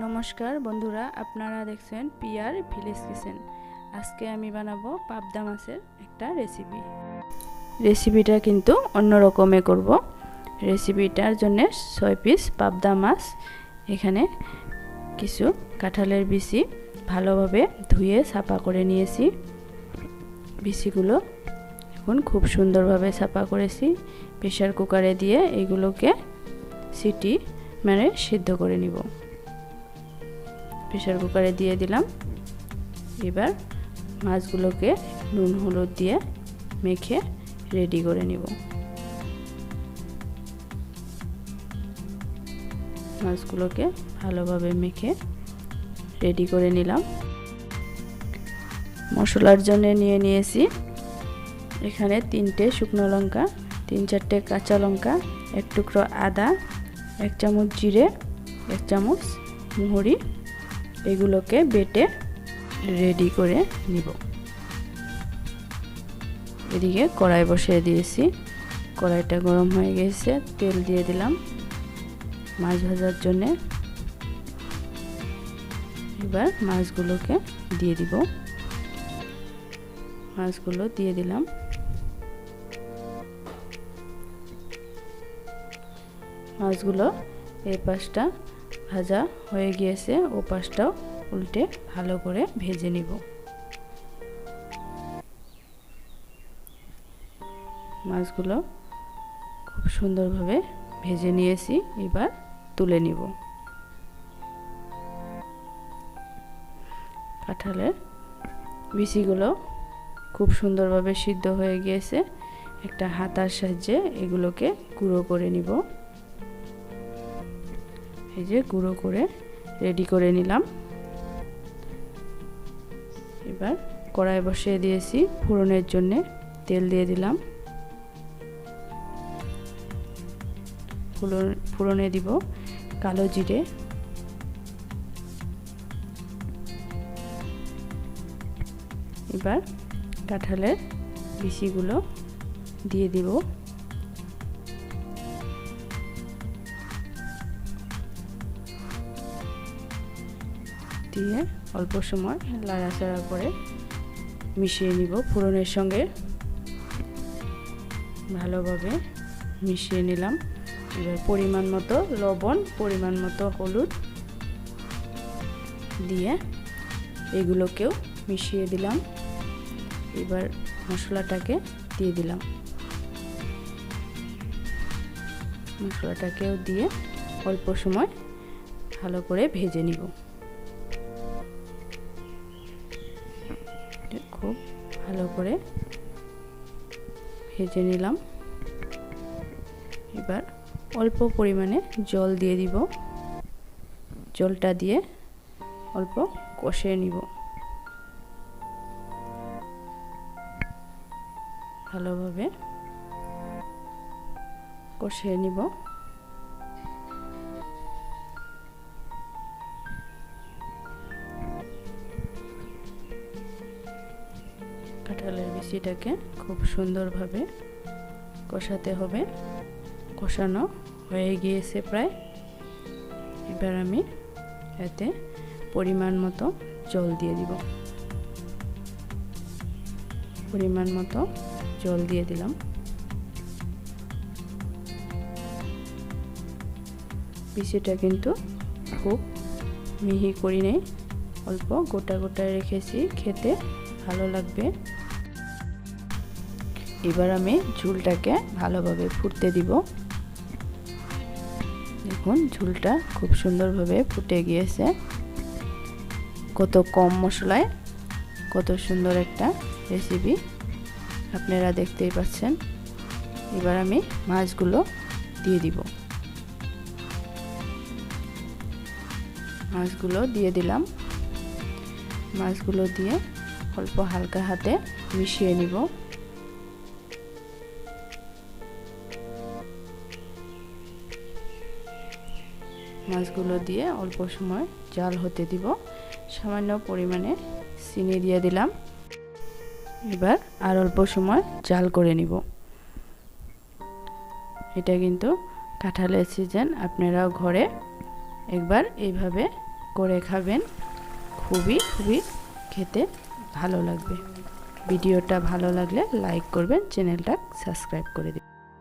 নমস্কার বন্ধুরা, আপনারা দেখছেন পিয়ার ভিলেজ কিচেন। আজকে আমি বানাবো পাবদা মাছের একটা রেসিপি রেসিপিটা কিন্তু অন্য রকমে করব। রেসিপিটার জন্য ছয় পিস পাবদা মাছ, এখানে কিছু কাঁঠালের বিচি ভালোভাবে ধুয়ে সাফা করে নিয়েছি। বিচিগুলো এখন খুব সুন্দরভাবে সাফা করেছি। প্রেশার কুকারে দিয়ে এগুলোকে সিটি মানে সিদ্ধ করে নিব। প্রেশার কুকারে দিয়ে দিলাম। এবার মাছগুলোকে নুন, হলুদ দিয়ে মেখে রেডি করে নিব। মাছগুলোকে ভালোভাবে মেখে রেডি করে নিলাম। মশলার জন্য নিয়ে নিয়েছি এখানে তিনটে শুকনো লঙ্কা, তিন চারটে কাঁচা লঙ্কা, এক টুকরো আদা, এক চামচ জিরে, এক চামচ মুহুরি এগুলোকে বেটে রেডি করে নিব। এদিকে কড়াই বসিয়ে দিয়েছি। কড়াইটা গরম হয়ে গেছে, তেল দিয়ে দিলাম। মাছ ভাজার জন্যে এবার মাছগুলোকে দিয়ে দিব। মাছগুলো দিয়ে দিলাম। মাছগুলো এই পাশটা ভাজা হয়ে গিয়েছে ও পাশটাও উল্টে ভালো করে ভেজে নিব। মাছগুলো খুব সুন্দরভাবে ভেজে নিয়েছি, এবার তুলে নিব। কাঁঠালের বিচিগুলো খুব সুন্দরভাবে সিদ্ধ হয়ে গিয়েছে, একটা হাতার সাহায্যে এগুলোকে গুঁড়ো করে নিব। এই যে গুঁড়ো করে রেডি করে নিলাম। এবার কড়াই বসিয়ে দিয়েছি, ফোড়নের জন্যে তেল দিয়ে দিলাম। ফোড়ন, ফোড়নে দিব কালো জিরে। এবার কাঁঠালের বিচিগুলো দিয়ে দিব। দিয়ে অল্প সময় লাড়াচাড়া করে মিশিয়ে নিব ফোড়নের সঙ্গে। ভালোভাবে মিশিয়ে নিলাম। এবার পরিমাণ মতো লবণ, পরিমাণ মতো হলুদ দিয়ে এগুলোকেও মিশিয়ে দিলাম। এবার মশলাটাকে দিয়ে দিলাম। মশলাটাকেও দিয়ে অল্প সময় ভালো করে ভেজে নিব। খুব ভালো করে ভেজে নিলাম। এবার অল্প পরিমাণে জল দিয়ে দিব। জলটা দিয়ে অল্প কষিয়ে নিব। ভালোভাবে কষিয়ে নিব। কাঁঠালের বিচিটাকে খুব সুন্দরভাবে কষাতে হবে। কষানো হয়ে গিয়েছে প্রায়। এবার আমি এতে পরিমাণ মতো জল দিয়ে দিব। পরিমাণ মতো জল দিয়ে দিলাম। বিচিটা কিন্তু খুব মিহি করি নেই। অল্প গোটা গোটা রেখেছি। খেতে ভালো লাগবে। এবার আমি ঝুলটাকে ভালোভাবে ফুটতে দিব। দেখুন, ঝুলটা খুব সুন্দরভাবে ফুটে গিয়েছে। কত কম মশলায়, কত সুন্দর একটা রেসিপি আপনারা দেখতেই পাচ্ছেন। এবার আমি মাছগুলো দিয়ে দিব। মাছগুলো দিয়ে দিলাম। মাছগুলো দিয়ে অল্প হালকা হাতে মিশিয়ে নিব। মাছগুলো দিয়ে অল্প সময় জাল হতে দিব। সামান্য পরিমাণে চিনি দিয়ে দিলাম। এবার আর অল্প সময় জাল করে নিব। এটা কিন্তু কাঁঠালের সিজন আপনারাও ঘরে একবার এইভাবে করে খাবেন। খুবই খুবই খেতে ভালো লাগবে। ভিডিওটা ভালো লাগলে লাইক করবেন, চ্যানেলটা সাবস্ক্রাইব করে দিন